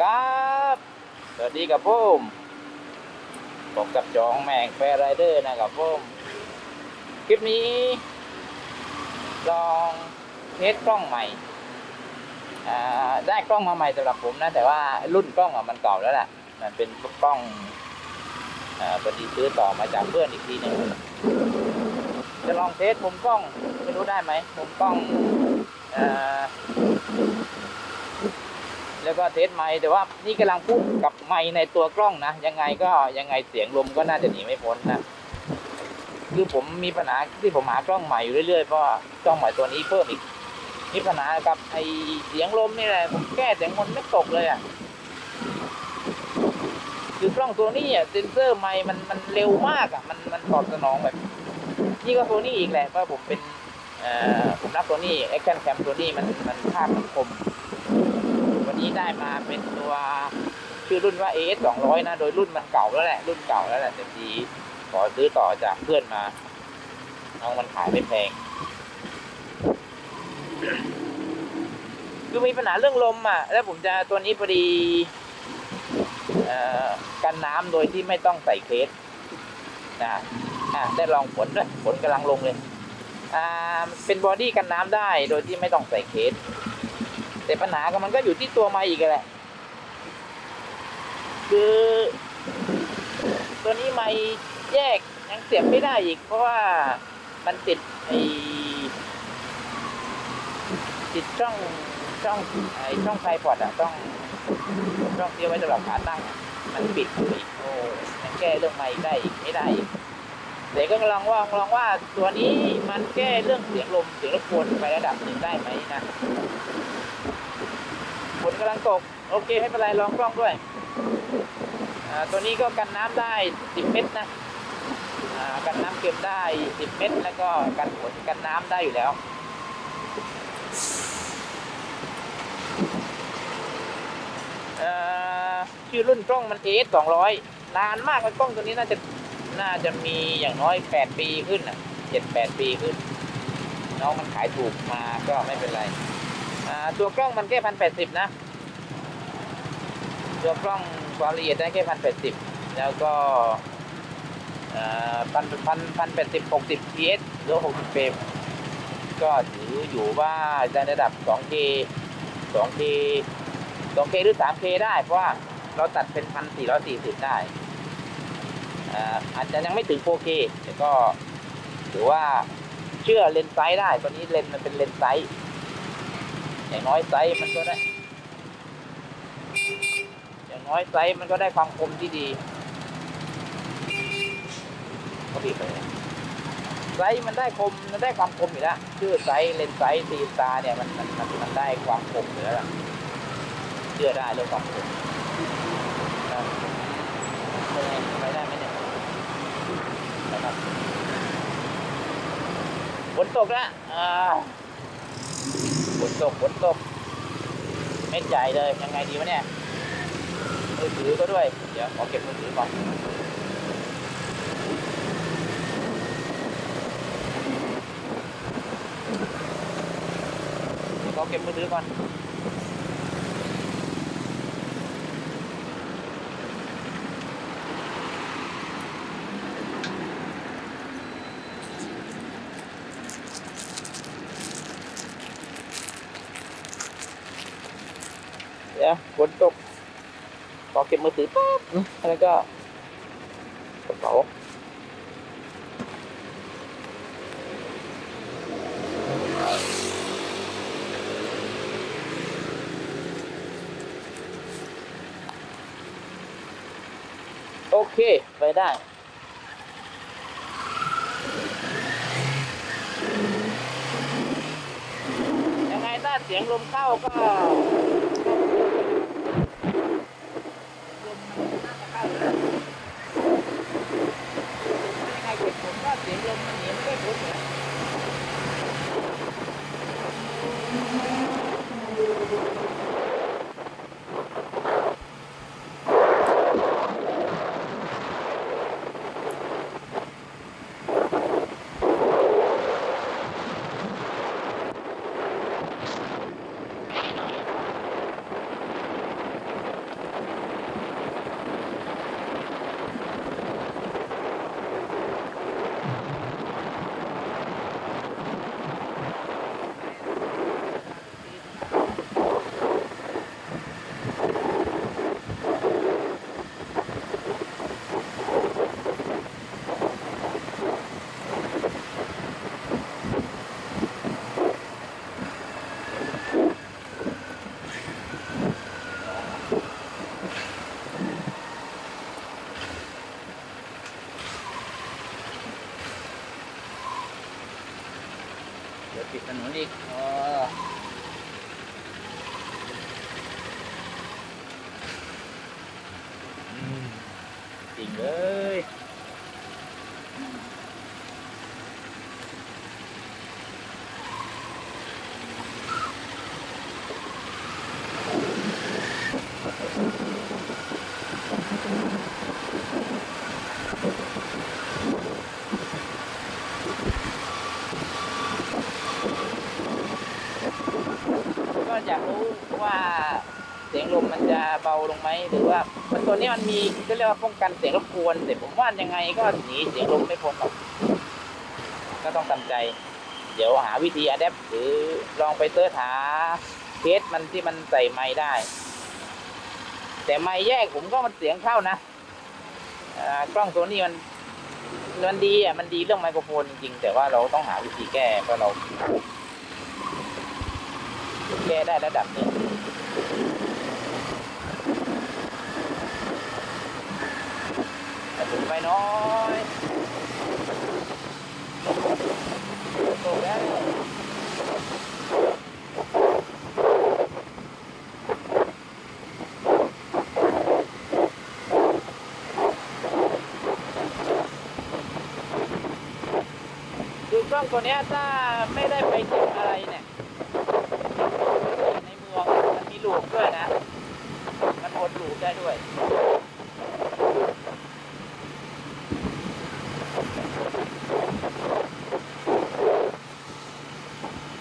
ครับสวัสดีกับผมผมกับจองแมงแฟร์ไรเดอร์นะครับผมคลิปนี้ ลองเทสกล้องใหม่อ่าได้กล้องมาใหม่สำหรับผมนะ แต่ว่ารุ่นกล้องอะมันเก่าแล้วแหละมันเป็นกล้องอ่าพอดีซื้อต่อมาจากเพื่อนอีกทีหนึ่งจะลองเทสมุมกล้องไม่รู้ได้ไหมมุมกล้องอ่า แล้วก็เทสไมค์แต่ว่านี่กำลังพูดกับไมค์ในตัวกล้องนะ ยังไงก็ยังไงเสียงลมก็น่าจะหนีไม่พ้นนะคือผมมีปัญหาที่ผมหากล้องใหม่อยู่เรื่อยๆเพราะกล้องใหม่ตัวนี้เพิ่มอีกมีปัญหากับไอเสียงลมนี่แหละผมแก้เสียงลมไม่ตกเลยอะคือกล้องตัวนี้อะเซนเซอร์ไมค์มันมันเร็วมากอะมันมันตอบสนองแบบนี่ก็ตัวนี้อีกแหละเพราะผมเป็นเอ่อผมรับตัวนี้แอคชั่นแคมตัวนี้มันมันภาพมันคม นี้ได้มาเป็นตัวชื่อรุ่นว่า AS 200 นะ โดยรุ่นมันเก่าแล้วแหละ รุ่นเก่าแล้วแหละแต่ทีขอซื้อต่อจากเพื่อนมา น้องมันขายไม่แพง คือมีปัญหาเรื่องลมอะ แล้วผมจะตัวนี้พอดีอกันน้ำโดยที่ไม่ต้องใส่เคสนะอะได้ลองผลด้วยผลกำลังลงเลย อ่า เป็นบอดี้กันน้ำได้โดยที่ไม่ต้องใส่เคส แต่ปัญหาก็มันก็อยู่ที่ตัวไม้อีกแหละ คือ ตัวนี้ไม้แยกยังเสียบไม่ได้อีก เพราะว่ามันติดไอติดช่องช่องไอช่องไทพอดอะช่องช่องที่เอาไว้สำหรับขาตั้ง มันปิดอยู่อีกโอ้ยังแก้เรื่องไม้ได้อีกไม่ได้อีกแต่ก็ลองว่าลองว่าตัวนี้มันแก้เรื่องเสียงลมเสียงรบกวนไประดับหนึ่งได้ไหมนะ กำลังตก โอเคไม่เป็นไรลองกล้องด้วย ตัวนี้ก็กันน้ำได้ 10 เมตรนะกันน้ำเค็มได้ 10 เมตร แล้วก็กันฝนกันน้ำได้อยู่แล้วชื่อรุ่นกล้องมัน AS 200นานมากแล้วกล้องตัวนี้น่าจะน่าจะมีอย่างน้อย 8 ปีขึ้นอะ7 8 ปีขึ้น น้องมันขายถูกมาก็ไม่เป็นไร ตัวกล้องมันแค่พันแปดสิบนะ ตัวกล้องความละเอียดได้แค่พันแปดสิบแล้วก็พันพันพันแปดสิบหกสิบ ps หรือหกสิบเฟรมก็ถืออยู่ว่าในระดับ 2K 2K 2K หรือ 3K ได้ เพราะว่าเราตัดเป็นพันสี่ร้อยสี่สิบได้อ่าอาจจะยังไม่ถึง 4K แต่ก็ถือว่าเชื่อเลนส์ไซส์ได้ตัวนี้เลนส์มันเป็นเลนส์ไซส์อย่างน้อยไซส์มันก็ได้ อย่างน้อยไซส์มันก็ได้ความคมที่ดีก็ดีไปไซส์มันได้คมมันได้ความคมอยู่แล้วชื่อไซส์เลนไซส์ตีตาเนี่ยมันมันมันมันได้ความคมอยู่แล้วเชื่อได้เรื่องความคมไปได้ไหมเนี่ยนะครับฝนตกแล้วฝนตกฝนตกเม็ดใหญ่เลยยังไงดีวะเนี่ย มือถือก็ด้วย เดี๋ยวขอเก็บมือถือก่อนขอเก็บมือถือก่อนเดี๋ยวฝนตก ขอเก็บมือถือปั๊บแล้วก็กระเป๋าโอเค ไปได้ยังไงถ้าเสียงลมเข้าก็ ลมมันน่าจะเข้าอยู่แล้วยังไงก็บผมก็เสียงลมมันหนีไม่ได้ผลเหรอ ก็อยากรู้ว่าเสียงลมมันจะเบาลงไหมหรือว่ามันตัวนี้มันมีก็เรียกว่าป้องกันเสียงรบกวนแต่ผมว่ายังไงก็หนีเสียงลมไม่พ้นหรอกก็ต้องทำใจ เดี๋ยวหาวิธีอะแดปหรือลองไปเสิร์ชหาเคสมันที่มันใส่ไม้ได้ แต่ไม้แยกผมก็มันเสียงเข้านะอ่ากล้องตัวนี้มันมันดีอะมันดีเรื่องไมโครโฟนจริงๆแต่ว่าเราต้องหาวิธีแก้เพราะเรา แก้ได้ระดับหนึ่งแต่ถึงไปน้อยตกแล้วคือกล้อง ตัวเนี้ยถ้าไม่ได้ไปถึงอะไรเนี่ยในเมืองมันมีหลูกด้วยนะ มันอดหลูกได้ด้วย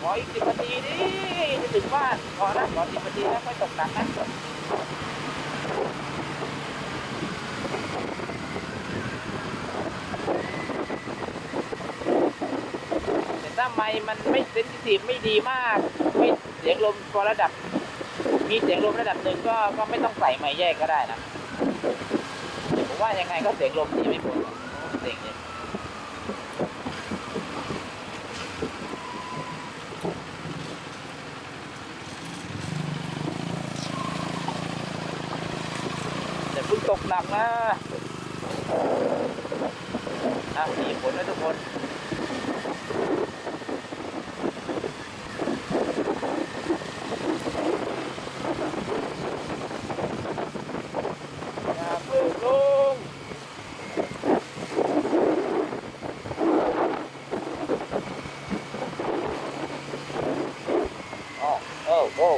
ขออีกสิบนาทีดิจะถึงบ้านขอนะขอสิบนาทีนะไม่ตกหนักนะแต่ถ้าไมค์มันไม่เซนซิทีฟไม่ดีมาก ไม่เสียงลมพอระดับ มีเสียงลมระดับหนึ่งก็ก็ไม่ต้องใส่ไม้แยกก็ได้นะผมว่ายังไงก็เสียงลมดีไม่พ้นเสียงเนี่ยแต่เพิ่งตกหนักนะอะมีผลนะทุกคน อย่าเพิ่งลงอ๋อ โอ้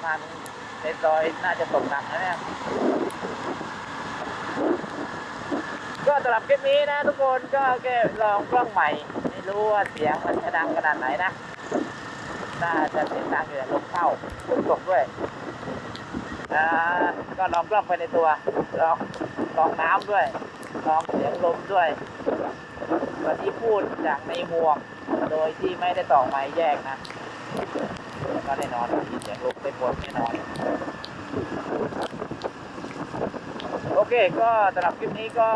โว้โว้น่าจะตกหนักนะเนี่ยก็สำหรับคลิปนี้นะทุกคนก็แค่ลองกล้องใหม่ ไม่รู้ว่าเสียงมันจะดังขนาดไหนนะน่าจะเสียงดังอยู่แหละลมเข้าฝนตกด้วยก็ลองกล้องไปในตัวลองลองน้ำด้วยลองเสียงลมด้วยวันนี้พูดจากในหมวก โดยที่ไม่ได้ต่อไม้แยกนะ ก็แน่นอนมีเสียงลมเต็มหมดแน่นอน โอเคก็สำหรับคลิปนี้ก็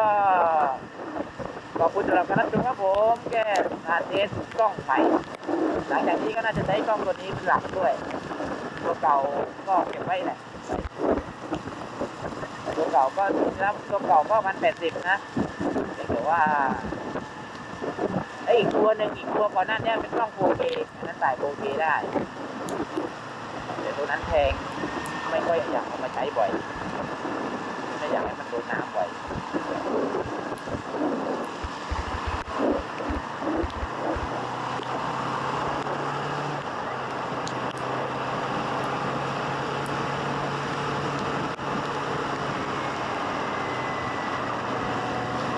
ขอบคุณสำหรับการรับชมครับผมแก้งานเทสกล้องใหม่หลังจากนี้ก็น่าจะใช้กล้องตัวนี้เป็นหลักด้วย ตัวเก่าก็เก็บไว้แหละตัวเก่าก็นะครับตัวเก่าก็พันแปดสิบนะแต่ว่าไอ้อีกตัวหนึ่งอีกตัวก่อนหน้านี้เป็นกล้อง 4K อันนั้นถ่าย 4K ได้ ตัวนั้นแพง ไม่ค่อยอยากเอามาใช้บ่อย ไม่อยากให้มันโดนน้ำบ่อย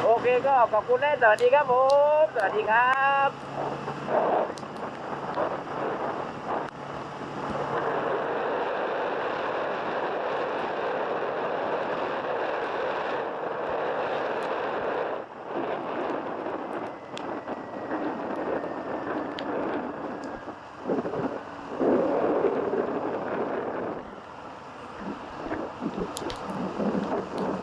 โอเคก็ขอบคุณแน่สวัสดีครับผม สวัสดีครับ